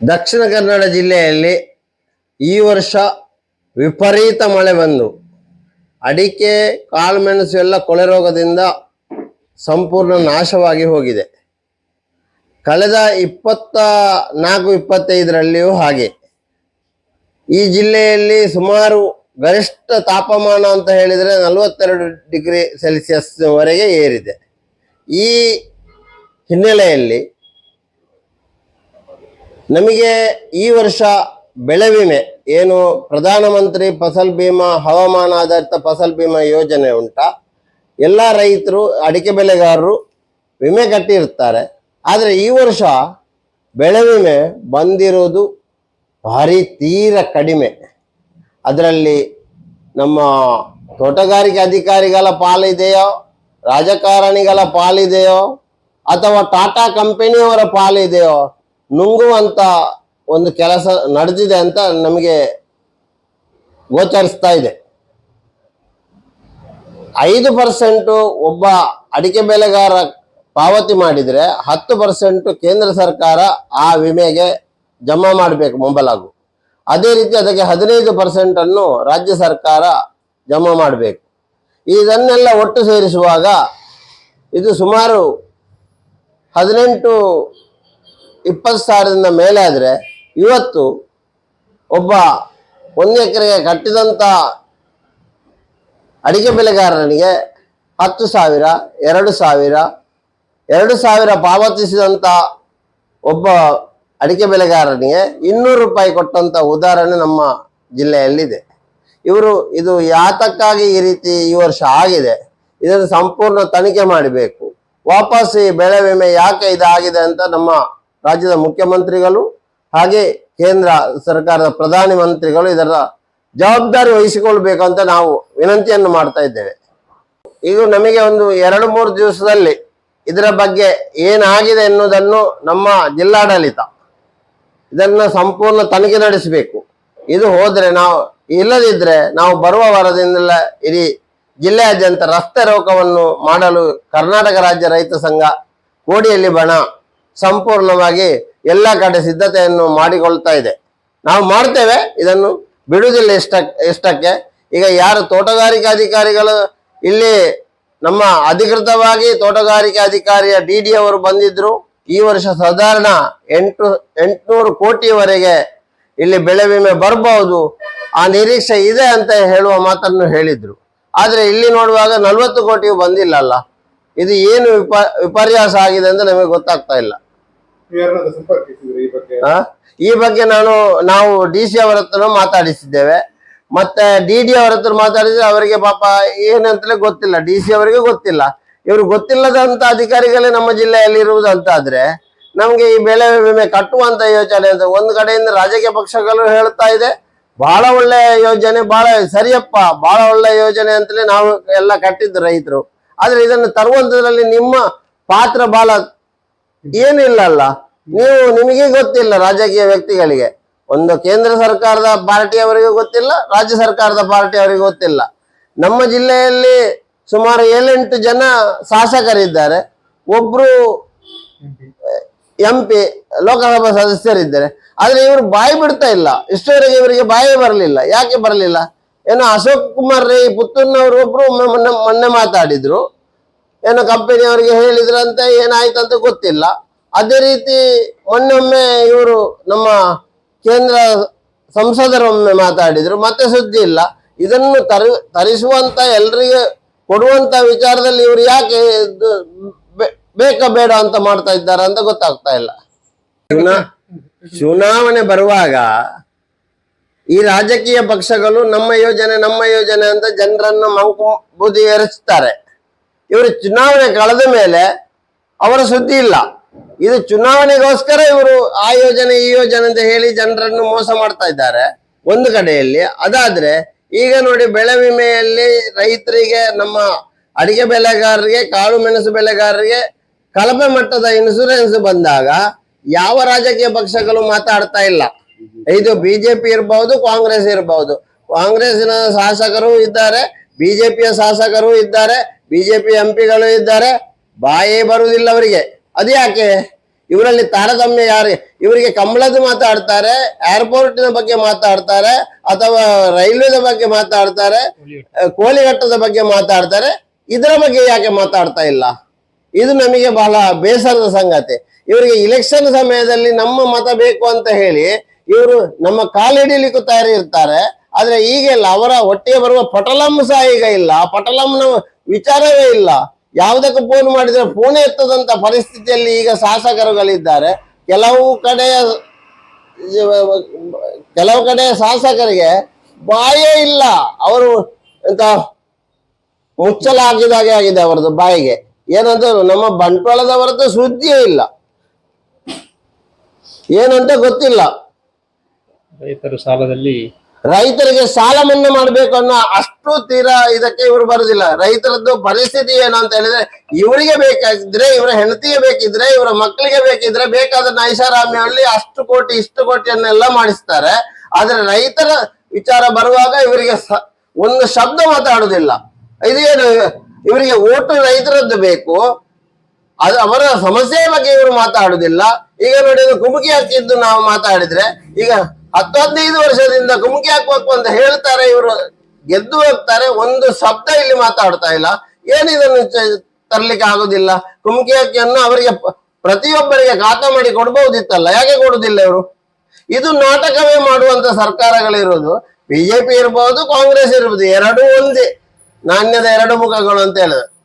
ದಕ್ಷಿಣ ಕನ್ನಡ ಜಿಲ್ಲೆಯಲ್ಲಿ ಈ ವರ್ಷ ವಿಪರೀತ ಮಳೆ ಬಂದು ಅಡಿಕೆ ಕಾಳುಮೆಣಸು ಎಲ್ಲ ಕೊಳೆ ರೋಗದಿಂದ ಸಂಪೂರ್ಣ ನಾಶವಾಗಿ ಹೋಗಿದೆ. ಕಳೆದ ಇಪ್ಪತ್ತ ನಾಲ್ಕು, ಇಪ್ಪತ್ತೈದರಲ್ಲಿಯೂ ಹಾಗೆ. ಈ ಜಿಲ್ಲೆಯಲ್ಲಿ ಸುಮಾರು ಗರಿಷ್ಠ ತಾಪಮಾನ ಅಂತ ಹೇಳಿದರೆ ನಲವತ್ತೆರಡು ಡಿಗ್ರಿ ಸೆಲ್ಸಿಯಸ್ವರೆಗೆ ಏರಿದೆ. ಈ ಹಿನ್ನೆಲೆಯಲ್ಲಿ ನಮಗೆ ಈ ವರ್ಷ ಬೆಳೆ ವಿಮೆ, ಏನು ಪ್ರಧಾನಮಂತ್ರಿ ಫಸಲ್ ಭೀಮಾ, ಹವಾಮಾನ ಆಧಾರಿತ ಫಸಲ್ ಭೀಮಾ ಯೋಜನೆ ಉಂಟ. ಎಲ್ಲ ರೈತರು, ಅಡಿಕೆ ಬೆಳೆಗಾರರು ವಿಮೆ ಕಟ್ಟಿರ್ತಾರೆ ಆದರೆ ಈ ವರ್ಷ ಬೆಳೆ ವಿಮೆ ಬಂದಿರೋದು ಭಾರಿ ತೀರ ಕಡಿಮೆ. ಅದರಲ್ಲಿ ನಮ್ಮ ತೋಟಗಾರಿಕೆ ಅಧಿಕಾರಿಗಳ ಪಾಲಿದೆಯೋ, ರಾಜಕಾರಣಿಗಳ ಪಾಲಿದೆಯೋ, ಅಥವಾ ಟಾಟಾ ಕಂಪನಿಯವರ ಪಾಲಿದೆಯೋ ನುಂಗುವಂತ ಒಂದು ಕೆಲಸ ನಡೆದಿದೆ ಅಂತ ನಮಗೆ ಗೋಚರಿಸ್ತಾ ಇದೆ. ಐದು ಪರ್ಸೆಂಟು ಒಬ್ಬ ಅಡಿಕೆ ಬೆಳೆಗಾರ ಪಾವತಿ ಮಾಡಿದರೆ ಹತ್ತು ಪರ್ಸೆಂಟು ಕೇಂದ್ರ ಸರ್ಕಾರ ಆ ವಿಮೆಗೆ ಜಮಾ ಮಾಡಬೇಕು ಮೊಬಲಾಗು. ಅದೇ ರೀತಿ ಅದಕ್ಕೆ ಹದಿನೈದು ಪರ್ಸೆಂಟನ್ನು ರಾಜ್ಯ ಸರ್ಕಾರ ಜಮಾ ಮಾಡಬೇಕು. ಇದನ್ನೆಲ್ಲ ಒಟ್ಟು ಸೇರಿಸುವಾಗ ಇದು ಸುಮಾರು ಹದಿನೆಂಟು ಇಪ್ಪತ್ತು ಸಾವಿರದಿಂದ ಮೇಲೆ ಆದರೆ ಇವತ್ತು ಒಬ್ಬ ಒಂದು ಎಕರೆಗೆ ಕಟ್ಟಿದಂಥ ಅಡಿಕೆ ಬೆಳೆಗಾರನಿಗೆ ಹತ್ತು ಸಾವಿರ, ಎರಡು ಸಾವಿರ ಎರಡು ಸಾವಿರ ಪಾವತಿಸಿದಂಥ ಒಬ್ಬ ಅಡಿಕೆ ಬೆಳೆಗಾರನಿಗೆ ಇನ್ನೂರು ರೂಪಾಯಿ ಕೊಟ್ಟಂಥ ಉದಾಹರಣೆ ನಮ್ಮ ಜಿಲ್ಲೆಯಲ್ಲಿದೆ. ಇವರು ಇದು ಯಾತಕ್ಕಾಗಿ ಈ ರೀತಿ ಈ ವರ್ಷ ಆಗಿದೆ, ಇದನ್ನು ಸಂಪೂರ್ಣ ತನಿಖೆ ಮಾಡಬೇಕು, ವಾಪಸ್ ಈ ಬೆಳೆ ವಿಮೆ ಯಾಕೆ ಇದಾಗಿದೆ ಅಂತ ನಮ್ಮ ರಾಜ್ಯದ ಮುಖ್ಯಮಂತ್ರಿಗಳು ಹಾಗೆ ಕೇಂದ್ರ ಸರ್ಕಾರದ ಪ್ರಧಾನಿ ಮಂತ್ರಿಗಳು ಇದರ ಜವಾಬ್ದಾರಿ ವಹಿಸಿಕೊಳ್ಳಬೇಕಂತ ಅಂತ ನಾವು ವಿನಂತಿಯನ್ನು ಮಾಡ್ತಾ ಇದ್ದೇವೆ. ಈಗ ನಮಗೆ ಒಂದು ಎರಡು ಮೂರು ದಿವಸದಲ್ಲಿ ಇದರ ಬಗ್ಗೆ ಏನಾಗಿದೆ ಎನ್ನುವುದನ್ನು ನಮ್ಮ ಜಿಲ್ಲಾಡಳಿತ ಇದನ್ನು ಸಂಪೂರ್ಣ ತನಿಖೆ ನಡೆಸಬೇಕು. ಇದು ಹೋದರೆ ನಾವು ಇಲ್ಲದಿದ್ದರೆ ನಾವು ಬರುವ ವಾರದಿಂದಲೇ ಇಡೀ ಜಿಲ್ಲೆಯಾದ್ಯಂತ ರಸ್ತೆ ರೋಕವನ್ನು ಮಾಡಲು ಕರ್ನಾಟಕ ರಾಜ್ಯ ರೈತ ಸಂಘ ಕೋಡಿಯಲ್ಲಿ ಬಣ ಸಂಪೂರ್ಣವಾಗಿ ಎಲ್ಲ ಕಡೆ ಸಿದ್ಧತೆಯನ್ನು ಮಾಡಿಕೊಳ್ತಾ ಇದೆ. ನಾವು ಮಾಡ್ತೇವೆ, ಇದನ್ನು ಬಿಡುವುದಿಲ್ಲ ಇಷ್ಟ ಇಷ್ಟಕ್ಕೆ. ಈಗ ಯಾರು ತೋಟಗಾರಿಕೆ ಅಧಿಕಾರಿಗಳು, ಇಲ್ಲಿ ನಮ್ಮ ಅಧಿಕೃತವಾಗಿ ತೋಟಗಾರಿಕೆ ಅಧಿಕಾರಿಯ ಡಿ ಡಿ ಅವರು ಬಂದಿದ್ರು, ಈ ವರ್ಷ ಸಾಧಾರಣ ಎಂಟು, ಎಂಟುನೂರು ಕೋಟಿವರೆಗೆ ಇಲ್ಲಿ ಬೆಳೆ ವಿಮೆ ಬರಬಹುದು ಆ ನಿರೀಕ್ಷೆ ಇದೆ ಅಂತ ಹೇಳುವ ಮಾತನ್ನು ಹೇಳಿದ್ರು. ಆದರೆ ಇಲ್ಲಿ ನೋಡುವಾಗ ನಲ್ವತ್ತು ಬಂದಿಲ್ಲ ಅಲ್ಲ ಇದು ಏನು ವಿಪ, ವಿಪರ್ಯಾಸ ಆಗಿದೆ ಅಂತ ನಮಗೆ ಗೊತ್ತಾಗ್ತಾ ಇಲ್ಲ. ಈ ಬಗ್ಗೆ. ನಾನು, ನಾವು ಡಿ ಸಿ ಅವರ ಹತ್ರ ಮಾತಾಡಿಸಿದ್ದೇವೆ. ಮತ್ತೆ ಡಿ ಡಿ ಅವರ ಹತ್ರ ಮಾತಾಡಿದ್ರೆ ಅವರಿಗೆ ಪಾಪ ಏನಂತಲೇ ಗೊತ್ತಿಲ್ಲ. ಡಿ ಸಿ ಅವರಿಗೆ ಗೊತ್ತಿಲ್ಲ. ಇವರು ಗೊತ್ತಿಲ್ಲದಂತ ಅಧಿಕಾರಿಗಳೇ ನಮ್ಮ ಜಿಲ್ಲೆಯಲ್ಲಿ ಇರುವುದಂತಾದ್ರೆ ನಮ್ಗೆ ಈ ಬೆಳೆ ವಿಮೆ ಕಟ್ಟುವಂತ ಯೋಚನೆ ಅಂತ ಒಂದು ಕಡೆಯಿಂದ ರಾಜಕೀಯ ಪಕ್ಷಗಳು ಹೇಳ್ತಾ ಇದೆ. ಬಹಳ ಒಳ್ಳೆ ಯೋಜನೆ, ಬಹಳ ಸರಿಯಪ್ಪ, ಬಹಳ ಒಳ್ಳೆ ಯೋಜನೆ ಅಂತಲೇ ನಾವು ಎಲ್ಲ ಕಟ್ಟಿದ್ದು ರೈತರು. ಆದ್ರೆ ಇದನ್ನು ತರುವಂತದ್ರಲ್ಲಿ ನಿಮ್ಮ ಪಾತ್ರ ಬಹಳ ಏನಿಲ್ಲ ಅಲ್ಲ ನೀವು ನಿಮಗೆ ಗೊತ್ತಿಲ್ಲ ರಾಜಕೀಯ ವ್ಯಕ್ತಿಗಳಿಗೆ. ಒಂದು ಕೇಂದ್ರ ಸರ್ಕಾರದ ಪಾರ್ಟಿಯವರಿಗೂ ಗೊತ್ತಿಲ್ಲ, ರಾಜ್ಯ ಸರ್ಕಾರದ ಪಾರ್ಟಿಯವರಿಗೂ ಗೊತ್ತಿಲ್ಲ. ನಮ್ಮ ಜಿಲ್ಲೆಯಲ್ಲಿ ಸುಮಾರು ಏಳೆಂಟು ಜನ ಶಾಸಕರಿದ್ದಾರೆ. ಒಬ್ರು ಎಂ ಪಿ, ಲೋಕಸಭಾ ಸದಸ್ಯರಿದ್ದಾರೆ. ಆದರೆ ಇವರು ಬಾಯಿ ಬಿಡ್ತಾ ಇಲ್ಲ. ಇಷ್ಟವರೆಗೆ ಇವರಿಗೆ ಬಾಯಿ ಬರಲಿಲ್ಲ. ಯಾಕೆ ಬರಲಿಲ್ಲ? ಏನೋ ಅಶೋಕ್ ಕುಮಾರ್ ರೈ ಪುತ್ತೂರ್ನವರು ಒಬ್ರು ಮೊನ್ನೆ ಮಾತಾಡಿದ್ರು. ಏನೋ ಕಂಪನಿಯವರಿಗೆ ಹೇಳಿದ್ರಂತೆ, ಏನಾಯ್ತಂತ ಗೊತ್ತಿಲ್ಲ. ಅದೇ ರೀತಿ ಮೊನ್ನೊಮ್ಮೆ ಇವರು ನಮ್ಮ ಕೇಂದ್ರ ಸಂಸದರೊಮ್ಮೆ ಮಾತಾಡಿದ್ರು, ಮತ್ತೆ ಸುದ್ದಿ ಇಲ್ಲ. ಇದನ್ನು ತರಿ, ತರಿಸುವಂತ ಎಲ್ರಿಗೆ ಕೊಡುವಂತ ವಿಚಾರದಲ್ಲಿ ಇವರು ಯಾಕೆ ಬೇಕ ಬೇಡ ಅಂತ ಮಾಡ್ತಾ ಇದ್ದಾರೆ ಅಂತ ಗೊತ್ತಾಗ್ತಾ ಇಲ್ಲ. ಚುನಾವಣೆ ಬರುವಾಗ ಈ ರಾಜಕೀಯ ಪಕ್ಷಗಳು ನಮ್ಮ ಯೋಜನೆ ನಮ್ಮ ಯೋಜನೆ ಅಂತ ಜನರನ್ನು ಮಂಕು, ಬುದ್ಧಿ ಏರಿಸ್ತಾರೆ. ಇವರು ಚುನಾವಣೆ ಕಳೆದ ಮೇಲೆ ಅವರ ಸುದ್ದಿ ಇಲ್ಲ. ಇದು ಚುನಾವಣೆಗೋಸ್ಕರ ಇವರು ಆ ಯೋಜನೆ, ಈ ಯೋಜನೆ ಅಂತ ಹೇಳಿ ಜನರನ್ನು ಮೋಸ ಮಾಡ್ತಾ ಇದ್ದಾರೆ ಒಂದು ಕಡೆಯಲ್ಲಿ. ಅದಾದ್ರೆ ಈಗ ನೋಡಿ ಬೆಳೆ ವಿಮೆಯಲ್ಲಿ ರೈತರಿಗೆ, ನಮ್ಮ ಅಡಿಕೆ ಬೆಳೆಗಾರರಿಗೆ, ಕಾಳು ಮೆಣಸು ಬೆಳೆಗಾರರಿಗೆ ಕಳಪೆ ಮಟ್ಟದ ಇನ್ಸೂರೆನ್ಸ್ ಬಂದಾಗ ಯಾವ ರಾಜಕೀಯ ಪಕ್ಷಗಳು ಮಾತಾಡ್ತಾ ಇಲ್ಲ. ಇದು ಬಿಜೆಪಿ ಇರಬಹುದು ಕಾಂಗ್ರೆಸ್ ಇರಬಹುದು ಕಾಂಗ್ರೆಸ್ನ ಶಾಸಕರು ಇದ್ದಾರೆ ಬಿಜೆಪಿಯ ಶಾಸಕರು ಇದ್ದಾರೆ. ಬಿಜೆಪಿ ಎಂಪಿಗಳು ಇದ್ದಾರೆ, ಬಾಯೇ ಬರುವುದಿಲ್ಲ ಅವರಿಗೆ. ಅದು ಯಾಕೆ? ಇವರಲ್ಲಿ ತಾರತಮ್ಯ ಯಾರು? ಇವರಿಗೆ ಕಂಬಳದ ಮಾತಾಡ್ತಾರೆ ಏರ್ಪೋರ್ಟಿನ ಬಗ್ಗೆ ಮಾತಾಡ್ತಾರೆ, ಅಥವಾ ರೈಲ್ವೆದ ಬಗ್ಗೆ ಮಾತಾಡ್ತಾರೆ ಕೋಳಿಘಟ್ಟದ ಬಗ್ಗೆ ಮಾತಾಡ್ತಾರೆ. ಇದರ ಬಗ್ಗೆ ಯಾಕೆ ಮಾತಾಡ್ತಾ ಇಲ್ಲ? ಇದು ನಮಗೆ ಬಹಳ ಬೇಸರದ ಸಂಗತಿ. ಇವರಿಗೆ ಇಲೆಕ್ಷನ್ ಸಮಯದಲ್ಲಿ ನಮ್ಮ ಮತ ಬೇಕು ಅಂತ ಹೇಳಿ ಇವರು ನಮ್ಮ ಕಾಲಿಡಿಲಿಕ್ಕೂ ತಯಾರಿ ಇರ್ತಾರೆ ಆದ್ರೆ ಈಗೆಲ್ಲ ಅವರ ಹೊಟ್ಟೆಗೆ ಬರುವ ಪಟಲಂ ಸಹ ಈಗ ಇಲ್ಲ. ಪಟಲಂನ ವಿಚಾರವೇ ಇಲ್ಲ. ಯಾವುದಕ್ಕೂ ಫೋನ್ ಮಾಡಿದ್ರೆ ಫೋನ್ ಎತ್ತದಂತ ಪರಿಸ್ಥಿತಿಯಲ್ಲಿ ಈಗ ಶಾಸಕರುಗಳಿದ್ದಾರೆ. ಕೆಲವು ಕಡೆಯ ಕೆಲವು ಕಡೆ ಶಾಸಕರಿಗೆ ಬಾಯೇ ಇಲ್ಲ. ಅವರು ಎಂತ ಮುಚ್ಚಲ ಹಾಕಿದಾಗೆ ಆಗಿದೆ ಅವರದ್ದು ಬಾಯಿಗೆ. ಏನಂತ ನಮ್ಮ ಬಂಟ್ವಾಳದವರದ್ದು ಸುದ್ದಿಯೇ ಇಲ್ಲ. ಏನಂತ ಗೊತ್ತಿಲ್ಲ. ರೈತರು ಸಾಲದಲ್ಲಿ ರೈತರಿಗೆ ಸಾಲ ಮನ್ನಾ ಮಾಡ್ಬೇಕು ಅನ್ನೋ ಅಷ್ಟು ತೀರಾ ಇದಕ್ಕೆ ಇವರು ಬರುದಿಲ್ಲ. ರೈತರದ್ದು ಪರಿಸ್ಥಿತಿ ಏನು ಅಂತ ಹೇಳಿದ್ರೆ, ಇವರಿಗೆ ಬೇಕಾಗಿದ್ರೆ ಇವರ ಹೆಂಡತಿಗೆ ಬೇಕಿದ್ರೆ, ಇವರ ಮಕ್ಕಳಿಗೆ ಬೇಕಿದ್ರೆ ಬೇಕಾದ ನೈಷಾರಾಮ್ಯದಲ್ಲಿ ಅಷ್ಟು ಕೋಟಿ, ಇಷ್ಟು ಕೋಟಿಯನ್ನೆಲ್ಲ ಮಾಡಿಸ್ತಾರೆ. ಆದ್ರೆ ರೈತರ ವಿಚಾರ ಬರುವಾಗ ಇವರಿಗೆ ಒಂದು ಶಬ್ದ ಮಾತಾಡುದಿಲ್ಲ. ಇದೇನು ಇವರಿಗೆ ಓಟು ರೈತರದ್ದು ಬೇಕು. ಅದು ಅವರ ಸಮಸ್ಯೆ ಬಗ್ಗೆ ಇವರು ಮಾತಾಡುದಿಲ್ಲ. ಈಗ ನೋಡಿ ಕುಮುಕಿ ಹಾಕಿದ್ದು ನಾವು ಮಾತಾಡಿದ್ರೆ, ಈಗ ಹತ್ತು ಹದಿನೈದು ವರ್ಷದಿಂದ ಕುಮುಕಿ ಹಾಕ್ಬೇಕು ಅಂತ ಹೇಳ್ತಾರೆ ಇವರು. ಗೆದ್ದು ಹೋಗ್ತಾರೆ. ಒಂದು ಶಬ್ದ ಇಲ್ಲಿ ಮಾತಾಡ್ತಾ ಇಲ್ಲ. ಏನಿದನ್ನು ಚ- ತರ್ಲಿಕ್ಕೆ ಆಗುದಿಲ್ಲ. ಕುಮುಕಿ ಅಕ್ಕಿಯನ್ನು ಅವರಿಗೆ ಪ್ರತಿಯೊಬ್ಬರಿಗೆ ಖಾತಾ ಮಾಡಿ ಕೊಡ್ಬಹುದಿತ್ತಲ್ಲ. ಯಾಕೆ ಕೊಡುದಿಲ್ಲ ಇವರು? ಇದು ನಾಟಕವೇ ಮಾಡುವಂತ ಸರ್ಕಾರಗಳಿರೋದು. ಬಿಜೆಪಿ ಇರಬಹುದು ಕಾಂಗ್ರೆಸ್ ಇರಬಹುದು ಎರಡೂ ಒಂದೇ. ನಾಣ್ಯದ ಎರಡು ಮುಖಗಳು ಅಂತ ಹೇಳಿದ್ರೆ.